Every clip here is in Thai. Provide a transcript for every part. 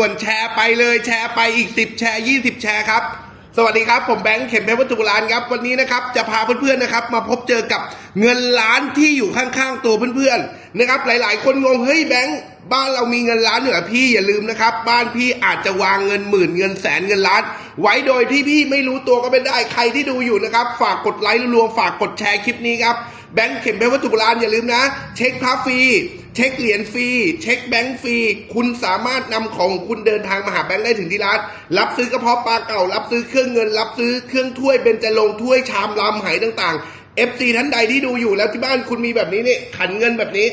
ส่วนแชร์ไปเลยแชร์ไปอีก 10 แชร์ 20 แชร์ครับ สวัสดีครับ ผมแบงค์เข็มเพชรวัตถุโบราณครับ วันนี้นะครับจะพาเพื่อนๆนะครับ มาพบเจอกับเงินล้านที่อยู่ข้างๆตัวเพื่อนๆนะครับ หลายๆ คนงงเฮ้ยแบงค์บ้านเรามีเงินล้านเหรอพี่อย่าลืมนะครับ บ้านพี่อาจจะวางเงินหมื่นเงินแสนเงินล้าน ไว้โดยที่พี่ไม่รู้ตัวก็ไม่ได้ใครที่ดูอยู่นะครับ ฝากกดไลค์รัวๆฝากกดแชร์คลิปนี้ครับ แบงค์เข็มเพชรวัตถุโบราณอย่าลืมนะ เช็คพระฟรี เช็คเหรียญฟรี เช็คแบงค์ฟรี คุณสามารถนำของคุณเดินทางมาหาแบงค์ได้ถึงที่ร้าน รับซื้อกระเพาะปลาเก่า รับซื้อเครื่องเงิน รับซื้อเครื่องถ้วยเบญจรงถ้วยชามลำไหต่างๆ FC ท่านใดที่ดูอยู่แล้วที่บ้านคุณมีแบบนี้นี่ขันเงินแบบนี้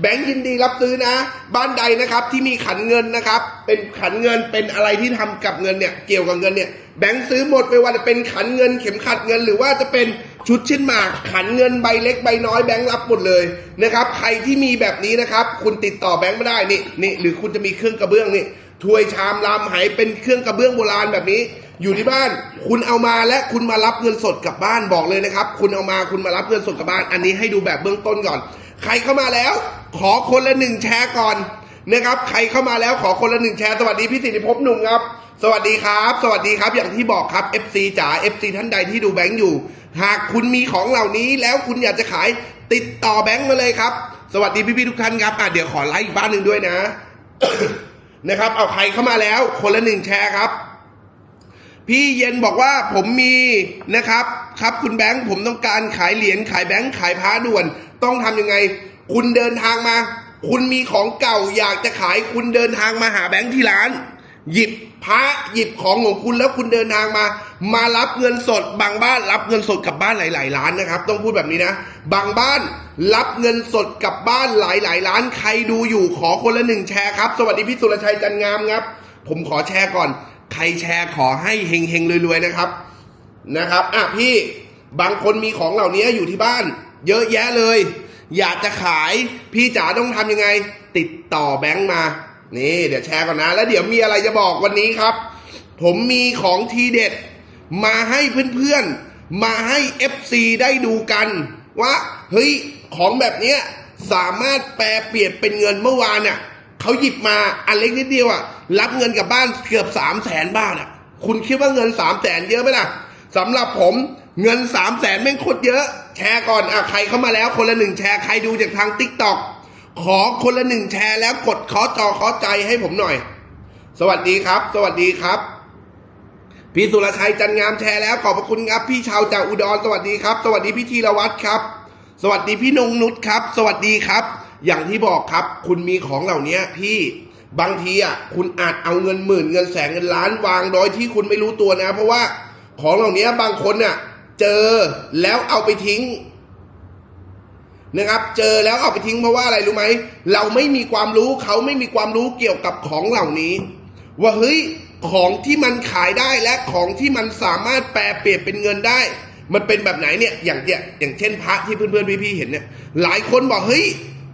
แบงค์ยินดีรับซื้อนะ บ้านใดนะครับที่มีขันเงินนะครับ เป็นขันเงินเป็นอะไรที่ทำกับเงินเนี่ยเกี่ยวกับเงินเนี่ยแบงค์ซื้อหมดไม่ว่าจะเป็นขันเงินเข็มขัดเงินหรือว่าจะเป็น ชุดชิ้นหมากขันเงินใบเล็กใบน้อยแบงค์รับหมดเลยนะครับ ใครที่มีแบบนี้นะครับ คุณติดต่อแบงค์ไม่ได้นี่นี่หรือคุณจะมีเครื่องกระเบื้องนี่ถ้วยชามลามไหเป็นเครื่องกระเบื้องโบราณแบบนี้ อยู่ที่บ้าน คุณเอามาและคุณมารับเงินสดกลับบ้านบอกเลยนะครับ คุณเอามาคุณมารับเงินสดกลับบ้าน อันนี้ให้ดูแบบเบื้องต้นก่อน ใครเข้ามาแล้ว ขอคนละหนึ่งแชร์ก่อนนะครับใครเข้ามาแล้วขอคนละหนึ่งแชร์สวัสดีพี่สิทธิภพหนุ่มครับ สวัสดีครับ สวัสดีครับอย่างที่บอกครับ FC จ๋า FC ท่านใดที่ดูแบงค์อยู่ หากคุณมีของเหล่านี้แล้วคุณอยากจะขายติดต่อแบงค์มาเลยครับ สวัสดีพี่ๆทุกท่านครับอะเดี๋ยวขอไลค์อีกบ้านหนึ่งด้วยนะ นะครับ เอาใครเข้ามาแล้ว คนละหนึ่งแชร์ครับ พี่เย็นบอกว่าผมมีนะครับ ครับคุณแบงค์ผมต้องการขายเหรียญขายแบงค์ขายพระด่วน ต้องทำยังไง คุณเดินทางมา คุณมีของเก่าอยากจะขายคุณเดินทางมาหาแบงค์ที่ร้าน หยิบ พระหยิบของของคุณแล้วคุณเดินทางมา มารับเงินสดบางบ้านรับเงินสดกลับบ้านหลาย ๆ ล้านนะครับ ต้องพูดแบบนี้นะ บางบ้านรับเงินสดกลับบ้านหลาย ๆ ล้านใครดูอยู่ขอคนละหนึ่งแชร์ครับ สวัสดีพี่สุรชัยจันงามครับ ผมขอแชร์ก่อน ใครแชร์ขอให้เฮงเฮงๆรวยๆนะครับนะครับอะพี่บางคนมีของเหล่านี้อยู่ที่บ้าน เยอะแยะเลย อยากจะขายพี่จ๋าต้องทำยังไง ติดต่อแบงค์มา นี่เดี๋ยวแชร์ก่อนนะ แล้วเดี๋ยวมีอะไรจะบอกวันนี้ครับ ผมมีของทีเด็ด มาให้เพื่อนๆ มาให้ FC ได้ดูกัน ว่า เฮ้ย ของแบบเนี้ยสามารถแปลเปลี่ยนเป็นเงินเมื่อวานน่ะเขาหยิบมาอันเล็กนิดเดียวอะ รับเงินกลับบ้านเกือบสามแสนบาทอะ คุณคิดว่าเงินสามแสนเยอะไหมล่ะสำหรับผมเงินสามแสนแม่งโคตรเยอะ แชร์ก่อนอะใครเข้ามาแล้วคนละหนึ่งแชร์ใครดูจากทางติ๊กต็อก ขอคนละหนึ่งแชร์แล้วกดขอจอขอใจให้ผมหน่อย สวัสดีครับ สวัสดีครับ พี่สุรชัยจันงามแชร์แล้วขอบพระคุณครับ พี่ชาวจากอุดรสวัสดีครับ สวัสดีพี่ธีรวัตรครับ สวัสดีพี่นงนุชครับ สวัสดีครับ อย่างที่บอกครับ คุณมีของเหล่านี้พี่บางทีอะคุณอาจเอาเงินหมื่นเงินแสนเงินล้านวางโดยที่คุณไม่รู้ตัวนะ เพราะว่าของเหล่านี้บางคนน่ะ เจอแล้วเอาไปทิ้ง นะครับ เจอแล้วเอาไปทิ้งเพราะว่าอะไรรู้ไหม เราไม่มีความรู้เขาไม่มีความรู้เกี่ยวกับของเหล่านี้ ว่าเฮ้ยของที่มันขายได้และของที่มันสามารถแปลเปลี่ยนเป็นเงินได้ มันเป็นแบบไหนเนี่ยอย่างเนี้ยอย่างเช่นพระที่เพื่อนๆพี่ๆเห็นเนี่ย หลายคนบอกเฮ้ย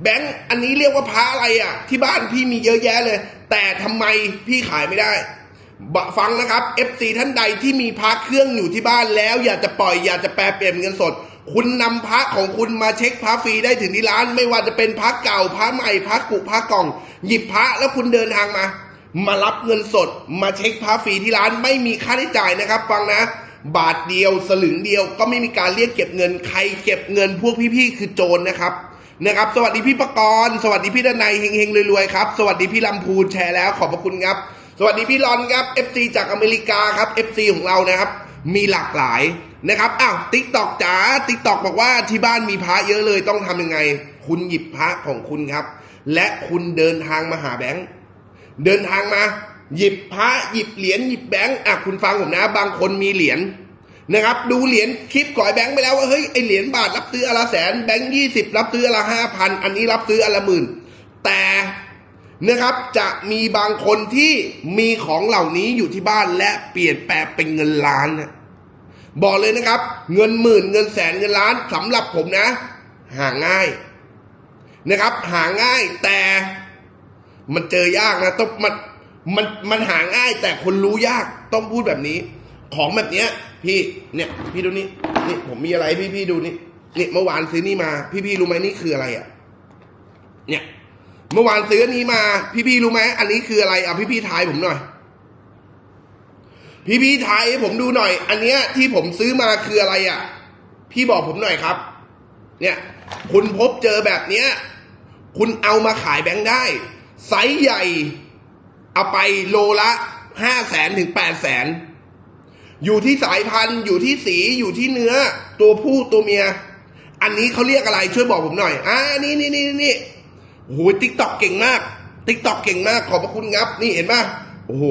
แบงค์อันนี้เรียกว่าพระอะไรอะ ที่บ้านพี่มีเยอะแยะเลย แต่ทำไมพี่ขายไม่ได้ฟังนะครับ FC ท่านใดที่มีพระเครื่องอยู่ที่บ้านแล้ว อยากจะปล่อยอยากจะแปลเปลี่ยนเป็นเงินสด คุณนำพระของคุณมาเช็คพระฟรีได้ถึงที่ร้าน ไม่ว่าจะเป็นพระเก่าพระใหม่พระกุพระกล่อง หยิบพระแล้วคุณเดินทางมา มารับเงินสด มาเช็คพระฟรีที่ร้านไม่มีค่าใช้จ่ายนะครับ ฟังนะ บาทเดียวสลึงเดียวก็ไม่มีการเรียกเก็บเงินใครเก็บเงินพวกพี่ๆคือโจรนะครับนะครับ สวัสดีพี่ประกรณ์สวัสดีพี่ดนัยเฮงๆรวยๆครับสวัสดีพี่ลำพูนแชร์แล้วขอบพระคุณครับ สวัสดีพี่รอนครับ FC จากอเมริกาครับ FC ของเรานะครับ มีหลากหลายนะครับอ้าวติ๊กตอกจ๋าติ๊กตอกบอกว่าที่บ้านมีพระเยอะเลยต้องทำยังไง คุณหยิบพระของคุณครับ และคุณเดินทางมาหาแบงค์เดินทางมา หยิบพระหยิบเหรียญหยิบแบงค์อะคุณฟังผมนะ บางคนมีเหรียญนะครับดูเหรียญคลิปก่อยแบงค์ไปแล้วว่าเฮ้ยไอเหรียญบาทรับซื้ออละแสนแบงค์ยี่สิบรับซื้ออละห้าพันอันนี้รับซื้ออละหมื่น แต่นะครับจะมีบางคนที่มีของเหล่านี้อยู่ที่บ้านและเปลี่ยนแปลงเป็นเงินล้านนะ บอกเลยนะครับ เงินหมื่นเงินแสนเงินล้านสำหรับผมนะ หาง่ายนะครับ หาง่ายแต่มันเจอยากนะต้องมันมันมันหาง่าย แต่คนรู้ยากต้องพูดแบบนี้ ของแบบเนี้ย พี่เนี่ย พี่ดูนี่นี่ผมมีอะไรพี่พี่ดูนี่นี่เมื่อวานซื้อนี่มา พี่พี่รู้ไหมนี่คืออะไรอะ เนี่ย เมื่อวานซื้อนี้มา พี่ๆรู้ไหมอันนี้คืออะไรอะพี่ๆทายผมหน่อย พี่ๆทยให้ผมดูหน่อย อันเนี้ยที่ผมซื้อมาคืออะไรอะ พี่บอกผมหน่อยครับ เนี่ย คุณพบเจอแบบเนี้ย คุณเอามาขายแบงค์ได้ ไซส์ใหญ่ เอาไปโลละห้าแสนถึงแปดแสน อยู่ที่สายพันธุ์ อยู่ที่สี อยู่ที่เนื้อ ตัวผู้ตัวเมีย อันนี้เขาเรียกอะไรช่วยบอกผมหน่อย อ่า นี่นี่นี่นี่โอ้โหติ๊กตอกเก่งมาก ติ๊กตอกเก่งมาก ขอบพระคุณครับ นี่เห็นปะโอ้โห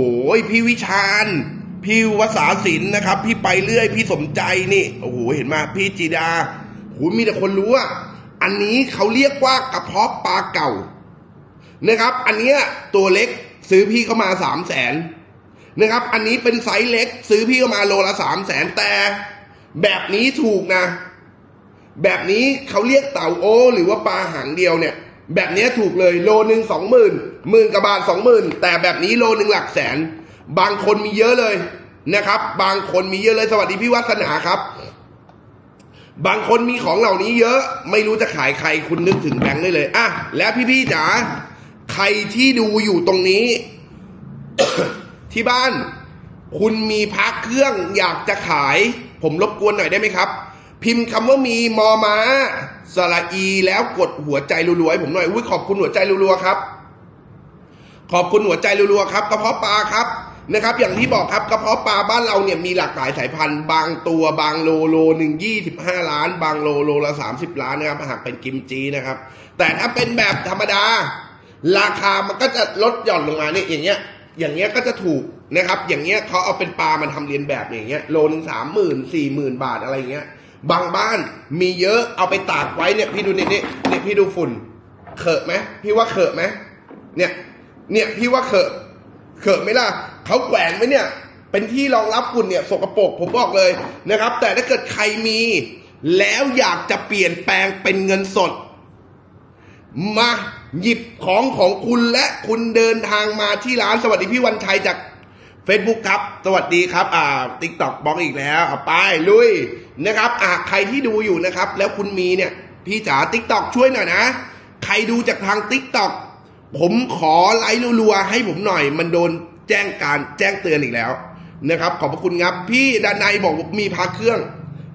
พี่วิชาญ พี่วสาศิลป์นะครับ พี่ไปเรื่อย พี่สมใจนี่โอ้โหเห็นไหมพี่จีดาโอ้โหมีแต่คนรู้อะอันนี้เขาเรียกว่ากระเพาะปลาเก่านะครับ อันเนี้ยตัวเล็กซื้อพี่เข้ามาสามแสนนะครับ อันนี้เป็นไซส์เล็ก ซื้อพี่เข้ามาโลละสามแสนแต่ แบบนี้ถูกนะ แบบนี้เขาเรียกเต่าโอ หรือว่าปลาหางเดียวเนี่ย แบบนี้ถูกเลยโลหนึ่งสองหมื่นหมื่นกว่าบาทสองหมื่นแต่แบบนี้โลหนึ่งหลักแสน บางคนมีเยอะเลยนะครับ บางคนมีเยอะเลยสวัสดีพี่วัฒนาครับ บางคนมีของเหล่านี้เยอะไม่รู้จะขายใครคุณนึกถึงแบงค์ได้เลยอะแล้วพี่ๆจ๋าใครที่ดูอยู่ตรงนี้ ที่บ้าน คุณมีพักเครื่องอยากจะขาย ผมรบกวนหน่อยได้ไหมครับ พิมพ์คำว่ามีมอมาสระอีแล้วกดหัวใจรัวๆให้ผมหน่อยอุ้ยขอบคุณหัวใจรัวๆครับ ขอบคุณหัวใจรัวๆครับกระเพาะปลาครับ นะครับอย่างที่บอกครับกระเพาะปลาบ้านเราเนี่ยมีหลากหลายสายพันธุ์ บางตัวบางโลโลหนึ่งยี่สิบห้าล้าน บางโลโลละสามสิบล้านนะครับหากเป็นกิมจีนะครับ แต่ถ้าเป็นแบบธรรมดา ราคามันก็จะลดหย่อนลงมาเนี่ยอย่างเงี้ย อย่างเงี้ยก็จะถูกนะครับ อย่างเงี้ยเขาเอาเป็นปลามันทำเรียนแบบอย่างเงี้ยโลหนึ่งสามหมื่นสี่หมื่นบาทอะไรเงี้ย บางบ้านมีเยอะเอาไปตากไว้เนี่ยพี่ดูนี่นี่นี่พี่ดูฝุ่นเขอะไหมพี่ว่าเขอะไหมเนี่ยเนี่ยพี่ว่าเขอะ เขอะไหมล่ะเขาแขวนไว้เนี่ย เป็นที่รองรับฝุ่นเนี่ยสกปรกผมบอกเลยนะครับ แต่ถ้าเกิดใครมี แล้วอยากจะเปลี่ยนแปลงเป็นเงินสด มาหยิบของของคุณและคุณเดินทางมาที่ร้านสวัสดีพี่วันชัยจาก Facebook ครับ สวัสดีครับ อ่าติ๊กต็อกบล็อกอีกแล้วอาไปลุยนะครับ อ่าใครที่ดูอยู่นะครับ แล้วคุณมีเนี่ย พี่จ๋าติ๊กต็อกช่วยหน่อยนะ ใครดูจากทางติ๊กต็อก ผมขอไลค์รัวๆให้ผมหน่อย มันโดนแจ้งการแจ้งเตือนอีกแล้วนะครับ ขอบพระคุณครับ พี่ดานายบอกมีพักเครื่อง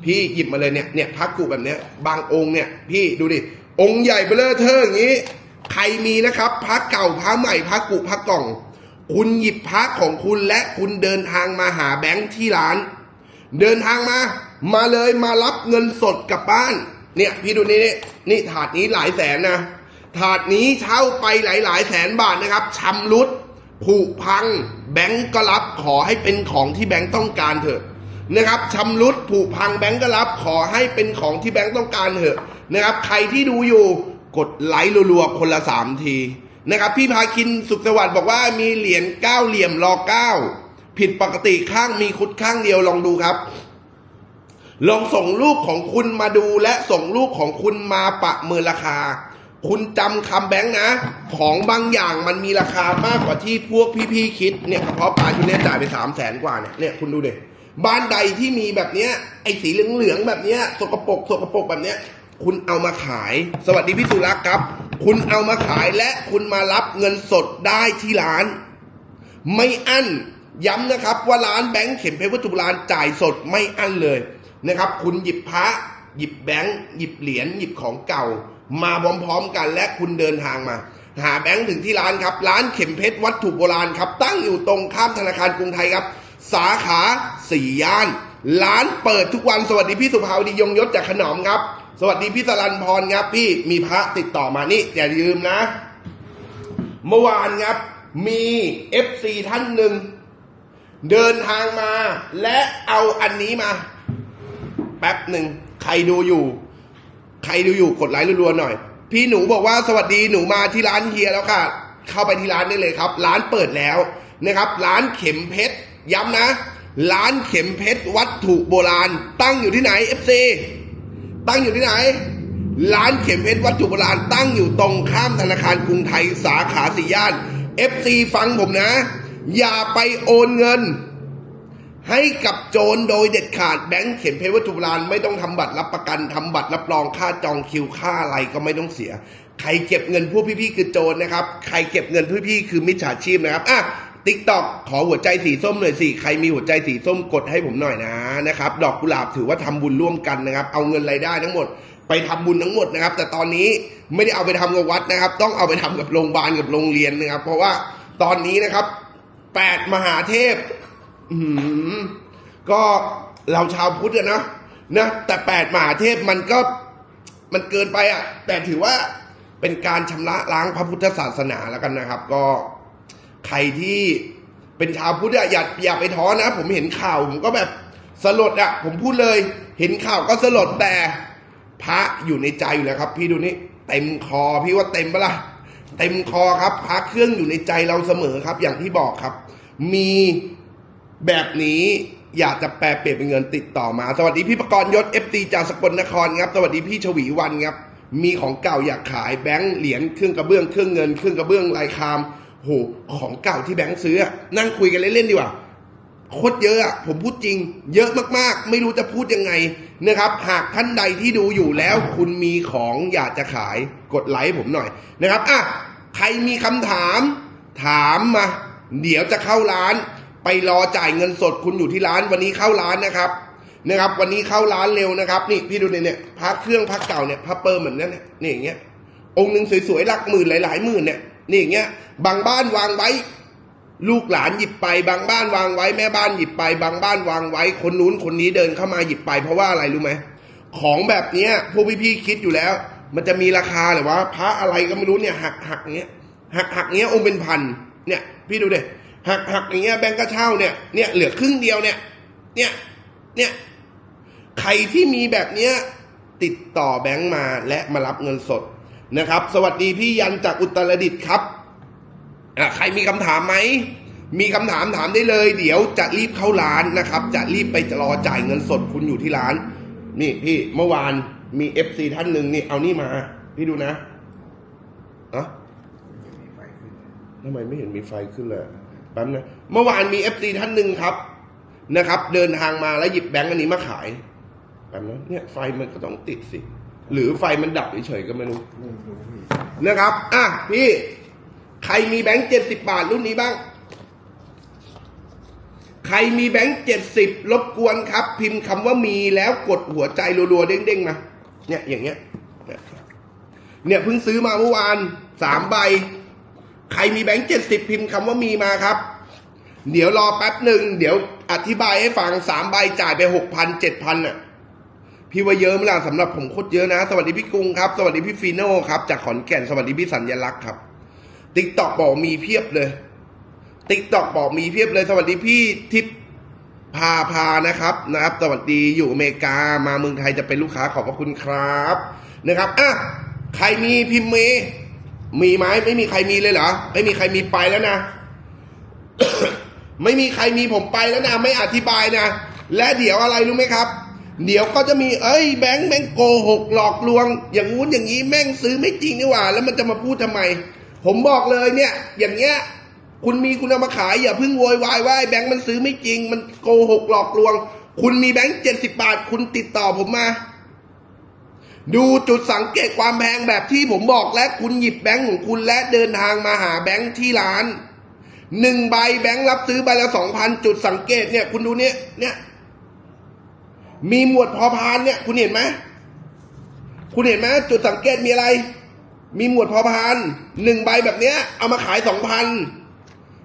พี่หยิบมาเลยเนี่ยเนี่ยพักกุแบบเนี้ย บางองค์เนี่ย พี่ดูดิองค์ใหญ่เบ้อเลอเทออย่างนี้ ใครมีนะครับพักเก่าพักใหม่พักกุพักกล่อง คุณหยิบพักของคุณและคุณเดินทางมาหาแบงค์ที่ร้าน เดินทางมา มาเลยมารับเงินสดกลับบ้าน เนี่ย พี่ดูนี่นี่ถาดนี้หลายแสนนะ ถาดนี้เช่าไปหลายหลาย ๆ แสนบาทนะครับชำรุดผุพัง แบงก์ก็รับขอให้เป็นของที่แบงก์ต้องการเถอะนะครับชำรุดผุพังแบงก์ก็รับขอให้เป็นของที่แบงก์ต้องการเถอะนะครับ ใครที่ดูอยู่กดไลค์รัวๆคนละสามทีนะครับพี่พาคินสุขสวัสดิ์บอกว่ามีเหรียญเก้าเหลี่ยมรอเก้าผิดปกติข้างมีคุดข้างเดียวลองดูครับ ลองส่งรูปของคุณมาดูและส่งรูปของคุณมาประเมินราคา คุณจำคำแบงค์นะ ของบางอย่างมันมีราคามากกว่าที่พวกพี่ๆคิดเนี่ยกระเพาะปลาชุดเนี้ยจ่ายไปสามแสนกว่าเนี่ยเนี่ยคุณดูดิบ้านใดที่มีแบบเนี้ยไอ้สีเหลืองๆแบบเนี้ยสกปรกสกปรกแบบเนี้ย คุณเอามาขาย สวัสดีพี่สุรักษ์ครับ คุณเอามาขายและคุณมารับเงินสดได้ที่ร้าน ไม่อั้นย้ำนะครับว่าร้านแบงค์เข็มเพชรวัตถุโบราณจ่ายสดไม่อั้นเลยนะครับ คุณหยิบพระหยิบแบงค์หยิบเหรียญหยิบของเก่า มาพร้อมๆกันและคุณเดินทางมา หาแบงค์ถึงที่ร้านครับ ร้านเข็มเพชรวัตถุโบราณครับ ตั้งอยู่ตรงข้ามธนาคารกรุงไทยครับ สาขาสี่ย่าน ร้านเปิดทุกวันสวัสดีพี่สุภาวดียงยศจากขนอมครับ สวัสดีพี่สรันพรครับพี่มีพระติดต่อมานี่อย่าลืมนะ เมื่อวานครับมี FC ท่านหนึ่งเดินทางมาและเอาอันนี้มา แป๊บหนึ่งใครดูอยู่ ใครดูอยู่กดไลค์รัวๆหน่อย พี่หนูบอกว่าสวัสดีหนูมาที่ร้านเฮียแล้วค่ะ เข้าไปที่ร้านได้เลยครับ ร้านเปิดแล้วนะครับ ร้านเข็มเพชรย้ำนะ ร้านเข็มเพชรวัตถุโบราณ ตั้งอยู่ที่ไหน FC ตั้งอยู่ที่ไหน ร้านเข็มเพชรวัตถุโบราณ ตั้งอยู่ตรงข้ามธนาคารกรุงไทยสาขาสี่ย่าน FC ฟังผมนะ อย่าไปโอนเงิน ให้กับโจรโดยเด็ดขาดแบงค์เข็มเพชรวัตถุโบราณไม่ต้องทำบัตรรับประกันทำบัตรรับรองค่าจองคิวค่าอะไรก็ไม่ต้องเสีย ใครเก็บเงินพวกพี่ๆคือโจรนะครับ ใครเก็บเงินพวกพี่คือมิจฉาชีพนะครับอะติ๊กตอกขอหัวใจสีส้มหน่อยสิ ใครมีหัวใจสีส้มกดให้ผมหน่อยนะนะครับ ดอกกุหลาบถือว่าทำบุญร่วมกันนะครับ เอาเงินรายได้ทั้งหมดไปทำบุญทั้งหมดนะครับ แต่ตอนนี้ไม่ได้เอาไปทำกับวัดนะครับ ต้องเอาไปทำกับโรงพยาบาลกับโรงเรียนนะครับ เพราะว่าตอนนี้นะครับแปดมหาเทพ อืมก็เราชาวพุทธอะนะนะแต่แปดมหาเทพมันก็มันเกินไปอะ แต่ถือว่าเป็นการชำระล้างพระพุทธศาสนาแล้วกันนะครับ ก็ใครที่เป็นชาวพุทธอะอย่าอย่าไปท้อนะ ผมเห็นข่าวผมก็แบบสลดอะผมพูดเลย เห็นข่าวก็สลดแต่พระอยู่ในใจอยู่แล้วครับ พี่ดูนี่เต็มคอพี่ว่าเต็มปะล่ะเต็มคอครับพระเครื่องอยู่ในใจเราเสมอครับ อย่างที่บอกครับ มี แบบนี้อยากจะแปลเปลี่ยนเป็นเงินติดต่อมา สวัสดีพี่ประกรณ์ยศเอฟซีจากสกลนครครับ สวัสดีพี่ชวีวันครับ มีของเก่าอยากขายแบงค์เหรียญเครื่องกระเบื้องเครื่องเงินเครื่องกระเบื้องลายคามโหของเก่าที่แบงค์ซื้อ นั่งคุยกันเล่นๆดีกว่าโคตรเยอะอะผมพูดจริง เยอะมากๆ ไม่รู้จะพูดยังไงนะครับ หากท่านใดที่ดูอยู่แล้ว คุณมีของอยากจะขายกดไลค์ผมหน่อยนะครับอะใครมีคำถาม ถามมา เดี๋ยวจะเข้าร้าน ไปรอจ่ายเงินสดคุณอยู่ที่ร้านวันนี้เข้าร้านนะครับนะครับ วันนี้เข้าร้านเร็วนะครับ นี่พี่ดูเนี่ยเนี่ยพระเครื่องพระเก่าเนี่ยพระเปิร์เหมือนนั่นเนี่ยนี่อย่างเงี้ยองค์หนึ่งสวยๆหลักหมื่นหลายๆหมื่นเนี่ยนี่อย่างเงี้ยบางบ้านวางไว้ ลูกหลานหยิบไป บางบ้านวางไว้แม่บ้านหยิบไป บางบ้านวางไว้ คนนู้นคนนี้เดินเข้ามาหยิบไป เพราะว่าอะไรรู้ไหมของแบบเนี้ยพวกพี่ๆคิดอยู่แล้ว มันจะมีราคาหรือว่าพระอะไรก็ไม่รู้เนี่ยหักหักเงี้ยหักหักเงี้ยองค์เป็นพันเนี่ย พี่ดูดิ หักหักอย่างเงี้ยแบงก์กระเช่าเนี่ยเนี่ยเหลือครึ่งเดียวเนี่ย เนี่ยเนี่ยใครที่มีแบบเนี้ยติดต่อแบงก์มาและมารับเงินสดนะครับ สวัสดีพี่ยันจากอุตรดิตถ์ครับอะใครมีคำถามไหมมีคำถามถามได้เลย เดี๋ยวจะรีบเข้าร้านนะครับ จะรีบไปรอจ่ายเงินสดคุณอยู่ที่ร้าน นี่พี่เมื่อวานมีเอฟซีท่านหนึ่งนี่เอานี่มา พี่ดูนะอะทำไมไม่เห็นมีไฟขึ้นเลย แป๊บนะเมื่อวานมีเอฟซีท่านหนึ่งครับนะครับ เดินทางมาแล้วหยิบแบงค์อันนี้มาขายแป๊บนะเนี่ยไฟมันก็ต้องติดสิ หรือไฟมันดับเฉยๆก็ไม่รู้นะครับอะพี่ใครมีแบงค์เจ็ดสิบบาทรุ่นนี้บ้าง ใครมีแบงค์เจ็ดสิบรบกวนครับ พิมพ์คำว่ามีแล้วกดหัวใจรัวๆเด้งๆมาเนี่ยอย่างเงี้ยเนี่ยเพิ่งซื้อมาเมื่อวานสามใบ ใครมีแบงค์เจ็ดสิบพิมพ์คำว่ามีมาครับ เดี๋ยวรอแป๊บหนึ่งเดี๋ยวอธิบายให้ฟังสามใบจ่ายไปหกพันเจ็ดพันอะพี่ว่าเยอะไหมล่ะสำหรับผมโคตรเยอะนะ สวัสดีพี่กุ้งครับ สวัสดีพี่ฟีโน่ครับ จากขอนแก่นสวัสดีพี่สัญญลักษณ์ครับติ๊กตอกบอกมีเพียบเลยติ๊กตอกบอกมีเพียบเลยสวัสดีพี่ทิพย์พาพานะครับนะครับ สวัสดีอยู่อเมริกามาเมืองไทยจะเป็นลูกค้าขอบพระคุณครับนะครับอะใครมีพิมพ์เม มีไหมไม่มีใครมีเลยเหรอ ไม่มีใครมีไปแล้วนะ ไม่มีใครมีผมไปแล้วนะ ไม่อธิบายนะ และเดี๋ยวอะไรรู้ไหมครับ เดี๋ยวก็จะมี เอ้ยแบงค์แบงค์โกหกหลอกลวง อย่างงู้นอย่างนี้แม่งซื้อไม่จริงนี่หว่า แล้วมันจะมาพูดทำไม ผมบอกเลยเนี่ย อย่างเงี้ย คุณมีคุณเอามาขายอย่าเพิ่งโวยวายว่าแบงค์มันซื้อไม่จริง มันโกหกหลอกลวง คุณมีแบงค์เจ็ดสิบาท คุณติดต่อผมมา ดูจุดสังเกตความแพงแบบที่ผมบอกและคุณหยิบแบงค์ของคุณและเดินทางมาหาแบงค์ที่ร้านหนึ่งใบแบงค์รับซื้อใบละสองพันจุดสังเกตเนี่ย คุณดูเนี่ยเนี่ย มีหมวดพอพานเนี่ย คุณเห็นไหมคุณเห็นไหมจุดสังเกตมีอะไร มีหมวดพอพานหนึ่งใบแบบเนี้ย เอามาขายสองพัน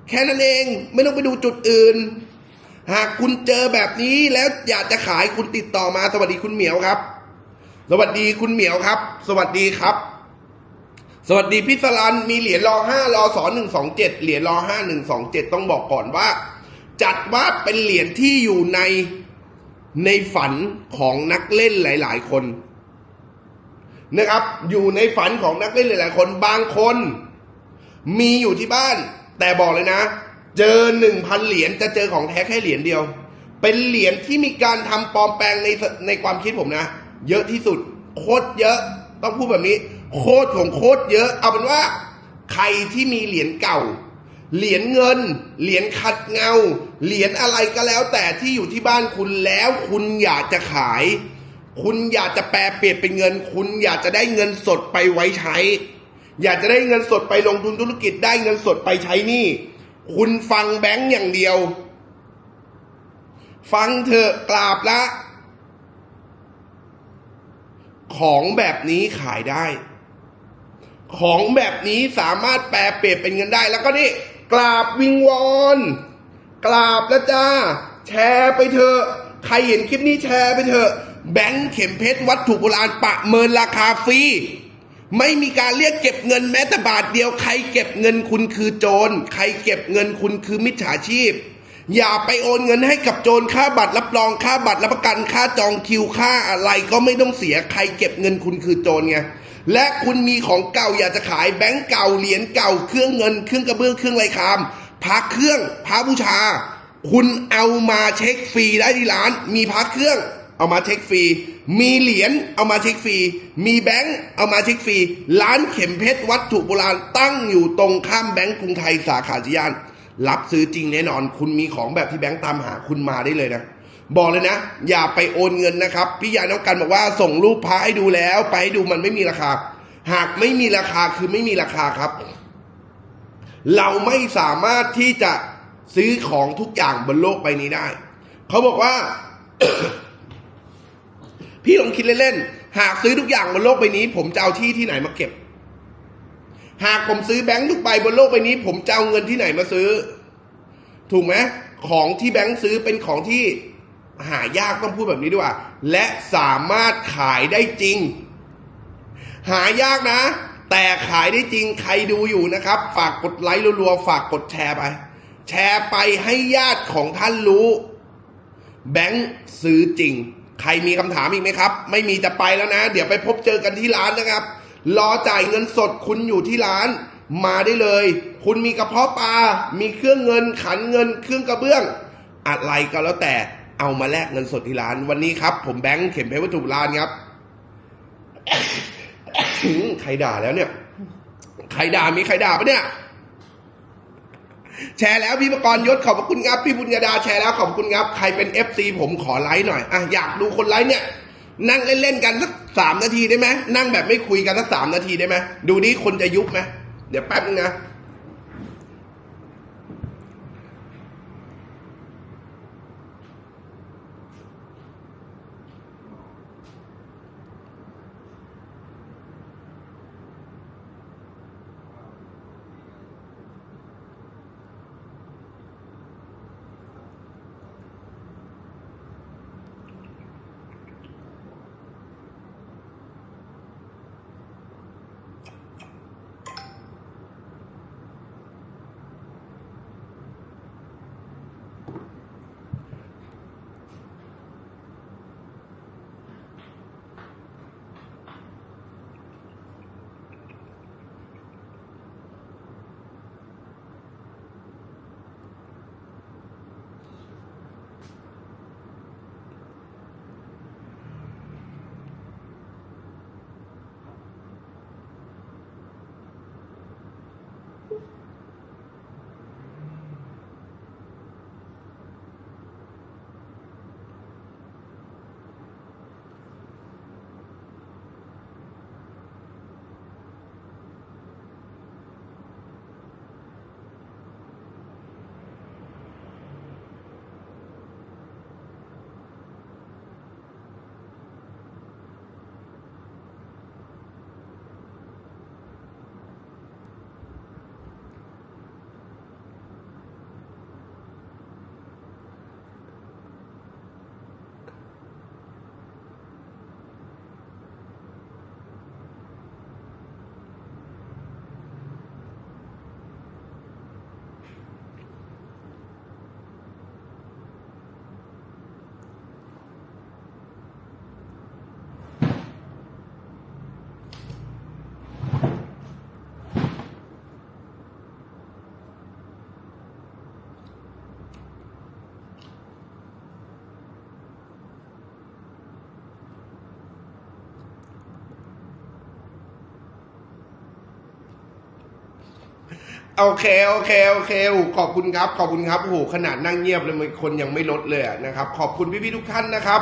แค่นั้นเองไม่ต้องไปดูจุดอื่น หากคุณเจอแบบนี้แล้วอยากจะขายคุณติดต่อมาสวัสดีคุณเหมียวครับ สวัสดีคุณเหมียวครับ สวัสดีครับ สวัสดีพี่สลันมีเหรียญรอห้ารอสอหนึ่งสองเจ็ดเหรียญรอห้าหนึ่งสองเจ็ดต้องบอกก่อนว่า จัดว่าเป็นเหรียญที่อยู่ในในฝันของนักเล่นหลาย ๆ คนนะครับ อยู่ในฝันของนักเล่นหลาย ๆ คนบางคน มีอยู่ที่บ้าน แต่บอกเลยนะ เจอหนึ่งพันเหรียญจะเจอของแท้แค่เหรียญเดียว เป็นเหรียญที่มีการทำปลอมแปลงในในความคิดผมนะ เยอะที่สุด โคตรเยอะ ต้องพูดแบบนี้ โคตรของโคตรเยอะ เอาเป็นว่า ใครที่มีเหรียญเก่า เหรียญเงิน เหรียญขัดเงา เหรียญอะไรก็แล้ว แต่ที่อยู่ที่บ้านคุณแล้ว คุณอยากจะขาย คุณอยากจะแปลเปลี่ยนเป็นเงิน คุณอยากจะได้เงินสดไปไว้ใช้ อยากจะได้เงินสดไปลงทุนธุรกิจได้เงินสดไปใช้หนี้คุณฟังแบงก์อย่างเดียวฟังเถอะกราบละ ของแบบนี้ขายได้ ของแบบนี้สามารถแปลเปลี่ยนเป็นเงินได้ แล้วก็นี่กราบวิงวอนกราบแล้วจ้า แชร์ไปเถอะใครเห็นคลิปนี้แชร์ไปเถอะ แบงค์เข็มเพชรวัตถุโบราณประเมินราคาฟรีไม่มีการเรียกเก็บเงินแม้แต่บาทเดียว ใครเก็บเงินคุณคือโจร ใครเก็บเงินคุณคือมิจฉาชีพ อย่าไปโอนเงินให้กับโจรค่าบัตรรับรองค่าบัตรรับประกันค่าจองคิวค่าอะไรก็ไม่ต้องเสียใครเก็บเงินคุณคือโจรไงและคุณมีของเก่าอยากจะขายแบงก์เก่าเหรียญเก่าเครื่องเงินเครื่องกระเบื้องเครื่องไรคามพระเครื่องพระบูชา คุณเอามาเช็คฟรีได้ที่ร้าน มีพระเครื่อง เอามาเช็คฟรีมีเหรียญเอามาเช็คฟรีมีแบงก์เอามาเช็คฟรีร้านเข็มเพชรวัตถุโบราณตั้งอยู่ตรงข้ามแบงก์กรุงไทยสาขาจิยาน รับซื้อจริงแน่นอน คุณมีของแบบที่แบงก์ตามหาคุณมาได้เลยนะ บอกเลยนะ อย่าไปโอนเงินนะครับพี่ยาน้องกันบอกว่าส่งรูปพระให้ดูแล้ว ไปให้ดูมันไม่มีราคา หากไม่มีราคาคือไม่มีราคาครับ เราไม่สามารถที่จะซื้อของทุกอย่างบนโลกใบนี้ได้ เขาบอกว่า พี่ลองคิดเล่นๆหากซื้อทุกอย่างบนโลกใบนี้ ผมจะเอาที่ที่ไหนมาเก็บ หากผมซื้อแบงค์ทุกใบบนโลกใบนี้ ผมจะเอาเงินที่ไหนมาซื้อ ถูกไหมของที่แบงค์ซื้อเป็นของที่หายากต้องพูดแบบนี้ดีกว่า และสามารถขายได้จริง หายากนะ แต่ขายได้จริงใครดูอยู่นะครับ ฝากกดไลค์รัวๆฝากกดแชร์ไป แชร์ไปให้ญาติของท่านรู้ แบงค์ซื้อจริง ใครมีคำถามอีกไหมครับ ไม่มีจะไปแล้วนะ เดี๋ยวไปพบเจอกันที่ร้านนะครับ รอจ่ายเงินสดคุณอยู่ที่ร้าน มาได้เลย คุณมีกระเพาะปลา มีเครื่องเงินขันเงิน เครื่องกระเบื้อง อะไรก็แล้วแต่เอามาแลกเงินสดที่ร้าน วันนี้ครับ ผมแบงค์เข็มเพชรวัตถุโบราณครับใครด่าแล้วเนี่ย ใครด่ามีใครด่าปะเนี่ย แชร์แล้วพี่ประกรณ์ยศขอบคุณครับ พี่บุญญาดาแชร์แล้วขอบคุณครับ ใครเป็นเอฟซีผมขอไลค์หน่อยอะอยากดูคนไลค์เนี่ย นั่งเล่นๆกันสักสามนาทีได้ไหมนั่งแบบไม่คุยกันสักสามนาทีได้ไหมดูนี้คนจะยุบไหมเดี๋ยวแป๊บนึงนะ โอเคโอเคโอเคโอ้ขอบคุณครับ ขอบคุณครับโอ้โหขนาดนั่งเงียบเลยมันคนยังไม่ลดเลยนะครับ ขอบคุณพี่ๆทุกท่านนะครับ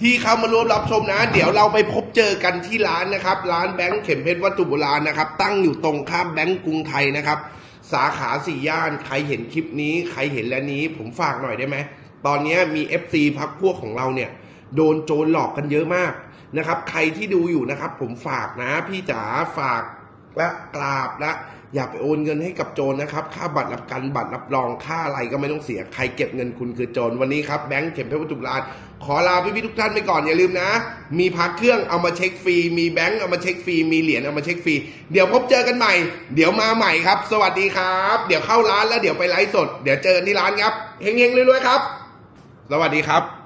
ที่เข้ามาร่วมรับชมนะ เดี๋ยวเราไปพบเจอกันที่ร้านนะครับ ร้านแบงค์เข็มเพชรวัตถุโบราณนะครับ ตั้งอยู่ตรงข้ามแบงค์กรุงไทยนะครับ สาขาสี่ย่าน ใครเห็นคลิปนี้ ใครเห็นแล้วนี้ ผมฝากหน่อยได้ไหมตอนนี้มี FC พักพวกของเราเนี่ย โดนโจรหลอกกันเยอะมากนะครับ ใครที่ดูอยู่นะครับ ผมฝากนะ พี่จ๋าฝากและกราบและ อย่าไปโอนเงินให้กับโจรนะครับ ค่าบัตรรับกันบัตรรับรองค่าอะไรก็ไม่ต้องเสีย ใครเก็บเงินคุณคือโจรวันนี้ครับแบงค์เข็มเพชรวัตถุโบราณขอลาพี่ๆทุกท่านไปก่อนอย่าลืมนะ มีพักเครื่องเอามาเช็คฟรี มีแบงค์เอามาเช็คฟรี มีเหรียญเอามาเช็คฟรี เดี๋ยวพบเจอกันใหม่ เดี๋ยวมาใหม่ครับ สวัสดีครับ เดี๋ยวเข้าร้านแล้วเดี๋ยวไปไลฟ์สด เดี๋ยวเจอกันที่ร้านครับ เฮงๆรวยๆครับ สวัสดีครับ